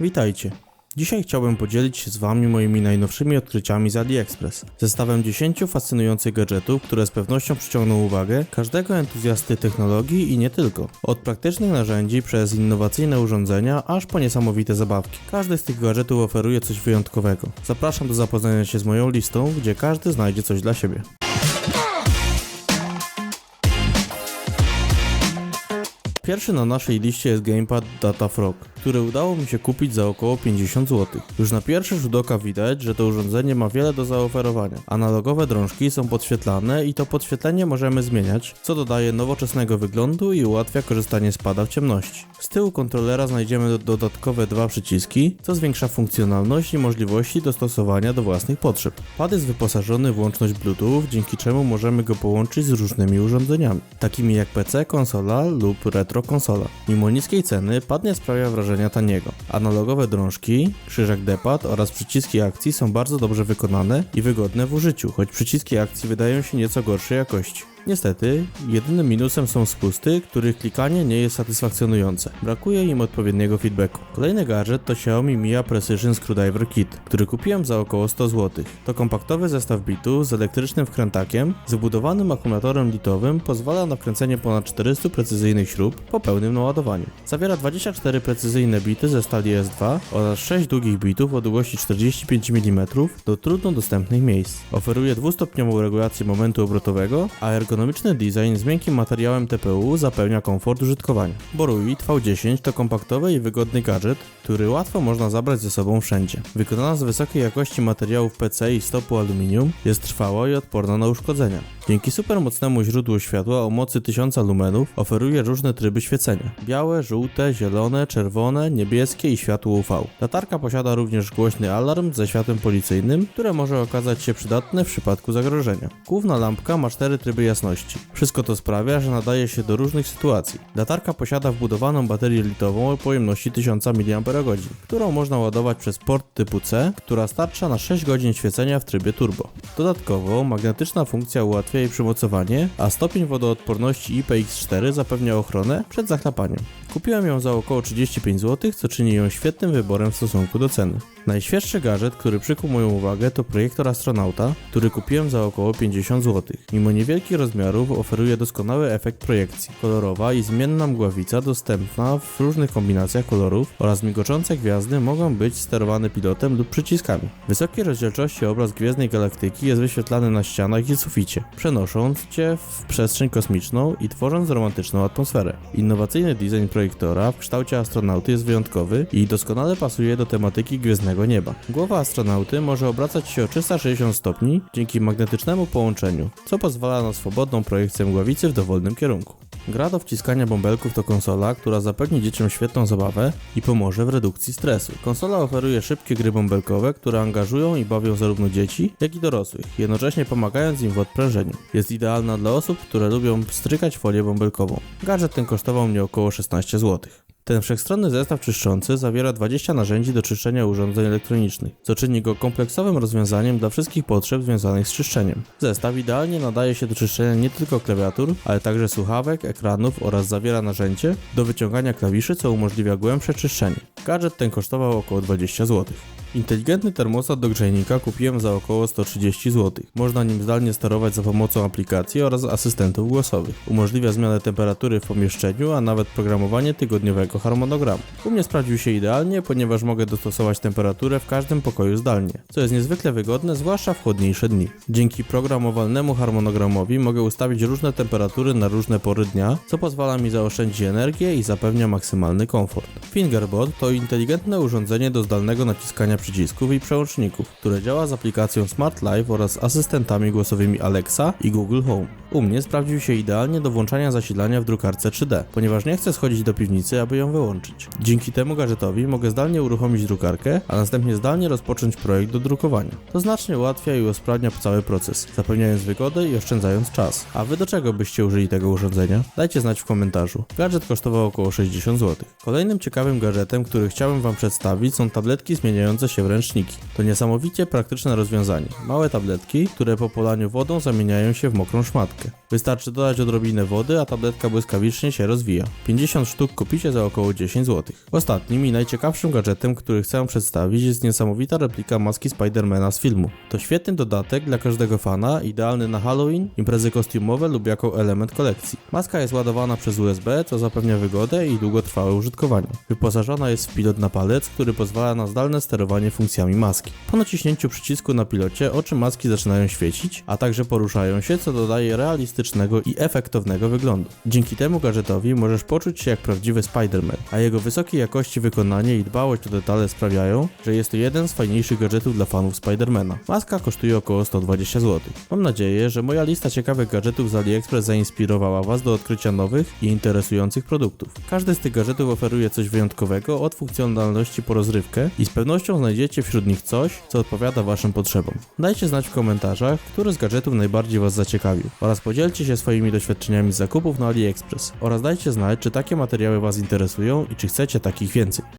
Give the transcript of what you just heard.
Witajcie. Dzisiaj chciałbym podzielić się z Wami moimi najnowszymi odkryciami z AliExpress. Zestawem 10 fascynujących gadżetów, które z pewnością przyciągną uwagę każdego entuzjasty technologii i nie tylko. Od praktycznych narzędzi przez innowacyjne urządzenia, aż po niesamowite zabawki. Każdy z tych gadżetów oferuje coś wyjątkowego. Zapraszam do zapoznania się z moją listą, gdzie każdy znajdzie coś dla siebie. Pierwszy na naszej liście jest gamepad Datafrog, który udało mi się kupić za około 50 zł. Już na pierwszy rzut oka widać, że to urządzenie ma wiele do zaoferowania. Analogowe drążki są podświetlane i to podświetlenie możemy zmieniać, co dodaje nowoczesnego wyglądu i ułatwia korzystanie z pada w ciemności. Z tyłu kontrolera znajdziemy do- dodatkowe dwa przyciski, co zwiększa funkcjonalność i możliwości dostosowania do własnych potrzeb. Pad jest wyposażony w łączność Bluetooth, dzięki czemu możemy go połączyć z różnymi urządzeniami, takimi jak PC, konsola lub retro konsola. Mimo niskiej ceny, pad nie sprawia wrażenia taniego. Analogowe drążki, krzyżak D-pad oraz przyciski akcji są bardzo dobrze wykonane i wygodne w użyciu, choć przyciski akcji wydają się nieco gorszej jakości. Niestety, jedynym minusem są spusty, których klikanie nie jest satysfakcjonujące. Brakuje im odpowiedniego feedbacku. Kolejny gadżet to Xiaomi Mia Precision Screwdriver Kit, który kupiłem za około 100 zł. To kompaktowy zestaw bitów z elektrycznym wkrętakiem, z wbudowanym akumulatorem litowym pozwala na wkręcenie ponad 400 precyzyjnych śrub po pełnym naładowaniu. Zawiera 24 precyzyjne bity ze stali S2 oraz 6 długich bitów o długości 45 mm do trudno dostępnych miejsc. Oferuje dwustopniową regulację momentu obrotowego, a ergonomiczny design z miękkim materiałem TPU zapewnia komfort użytkowania. Boruit V10 to kompaktowy i wygodny gadżet, który łatwo można zabrać ze sobą wszędzie. Wykonana z wysokiej jakości materiałów PC i stopu aluminium, jest trwała i odporna na uszkodzenia. Dzięki supermocnemu źródłu światła o mocy 1000 lumenów oferuje różne tryby świecenia. Białe, żółte, zielone, czerwone, niebieskie i światło UV. Latarka posiada również głośny alarm ze światłem policyjnym, które może okazać się przydatne w przypadku zagrożenia. Główna lampka ma cztery tryby jasności. Wszystko to sprawia, że nadaje się do różnych sytuacji. Latarka posiada wbudowaną baterię litową o pojemności 1000 mAh, którą można ładować przez port typu C, która starcza na 6 godzin świecenia w trybie turbo. Dodatkowo magnetyczna funkcja ułatwia jej przymocowanie, a stopień wodoodporności IPX4 zapewnia ochronę przed zachlapaniem. Kupiłem ją za około 35 zł, co czyni ją świetnym wyborem w stosunku do ceny. Najświeższy gadżet, który przykuł moją uwagę to projektor astronauta, który kupiłem za około 50 zł. Mimo niewielkich rozmiarów oferuje doskonały efekt projekcji. Kolorowa i zmienna mgławica dostępna w różnych kombinacjach kolorów oraz migoczące gwiazdy mogą być sterowane pilotem lub przyciskami. Wysokiej rozdzielczości obraz gwiezdnej galaktyki jest wyświetlany na ścianach i suficie, przenosząc cię w przestrzeń kosmiczną i tworząc romantyczną atmosferę. Innowacyjny design projektora w kształcie astronauty jest wyjątkowy i doskonale pasuje do tematyki gwiezdnego nieba. Głowa astronauty może obracać się o 360 stopni dzięki magnetycznemu połączeniu, co pozwala na swobodną projekcję mgławicy w dowolnym kierunku. Gra do wciskania bąbelków to konsola, która zapewni dzieciom świetną zabawę i pomoże w redukcji stresu. Konsola oferuje szybkie gry bąbelkowe, które angażują i bawią zarówno dzieci, jak i dorosłych, jednocześnie pomagając im w odprężeniu. Jest idealna dla osób, które lubią strykać folię bąbelkową. Gadżet ten kosztował mnie około 16 zł. Ten wszechstronny zestaw czyszczący zawiera 20 narzędzi do czyszczenia urządzeń elektronicznych, co czyni go kompleksowym rozwiązaniem dla wszystkich potrzeb związanych z czyszczeniem. Zestaw idealnie nadaje się do czyszczenia nie tylko klawiatur, ale także słuchawek, ekranów oraz zawiera narzędzie do wyciągania klawiszy, co umożliwia głębsze czyszczenie. Gadżet ten kosztował około 20 zł. Inteligentny termostat do grzejnika kupiłem za około 130 zł. Można nim zdalnie sterować za pomocą aplikacji oraz asystentów głosowych. Umożliwia zmianę temperatury w pomieszczeniu, a nawet programowanie tygodniowego harmonogramu. U mnie sprawdził się idealnie, ponieważ mogę dostosować temperaturę w każdym pokoju zdalnie, co jest niezwykle wygodne, zwłaszcza w chłodniejsze dni. Dzięki programowalnemu harmonogramowi mogę ustawić różne temperatury na różne pory dnia, co pozwala mi zaoszczędzić energię i zapewnia maksymalny komfort. Fingerbot to inteligentne urządzenie do zdalnego naciskania przycisków i przełączników, które działa z aplikacją Smart Life oraz asystentami głosowymi Alexa i Google Home. U mnie sprawdził się idealnie do włączania zasilania w drukarce 3D, ponieważ nie chcę schodzić do piwnicy, aby ją wyłączyć. Dzięki temu gadżetowi mogę zdalnie uruchomić drukarkę, a następnie zdalnie rozpocząć projekt do drukowania. To znacznie ułatwia i usprawnia cały proces, zapewniając wygodę i oszczędzając czas. A wy do czego byście użyli tego urządzenia? Dajcie znać w komentarzu. Gadżet kosztował około 60 zł. Kolejnym ciekawym gadżetem, który chciałem wam przedstawić są tabletki zmieniające kręcące się w ręczniki. To niesamowicie praktyczne rozwiązanie. Małe tabletki, które po polaniu wodą zamieniają się w mokrą szmatkę. Wystarczy dodać odrobinę wody, a tabletka błyskawicznie się rozwija. 50 sztuk kupicie za około 10 zł. Ostatnim i najciekawszym gadżetem, który chcę przedstawić jest niesamowita replika maski Spidermana z filmu. To świetny dodatek dla każdego fana, idealny na Halloween, imprezy kostiumowe lub jako element kolekcji. Maska jest ładowana przez USB, co zapewnia wygodę i długotrwałe użytkowanie. Wyposażona jest w pilot na palec, który pozwala na zdalne sterowanie funkcjami maski. Po naciśnięciu przycisku na pilocie oczy maski zaczynają świecić, a także poruszają się, co dodaje i efektownego wyglądu. Dzięki temu gadżetowi możesz poczuć się jak prawdziwy Spider-Man, a jego wysokiej jakości wykonanie i dbałość o detale sprawiają, że jest to jeden z fajniejszych gadżetów dla fanów Spidermana. Maska kosztuje około 120 zł. Mam nadzieję, że moja lista ciekawych gadżetów z AliExpress zainspirowała Was do odkrycia nowych i interesujących produktów. Każdy z tych gadżetów oferuje coś wyjątkowego, od funkcjonalności po rozrywkę i z pewnością znajdziecie wśród nich coś, co odpowiada Waszym potrzebom. Dajcie znać w komentarzach, który z gadżetów najbardziej Was zaciekawił oraz podzielcie się swoimi doświadczeniami z zakupów na AliExpress oraz dajcie znać, czy takie materiały Was interesują i czy chcecie takich więcej.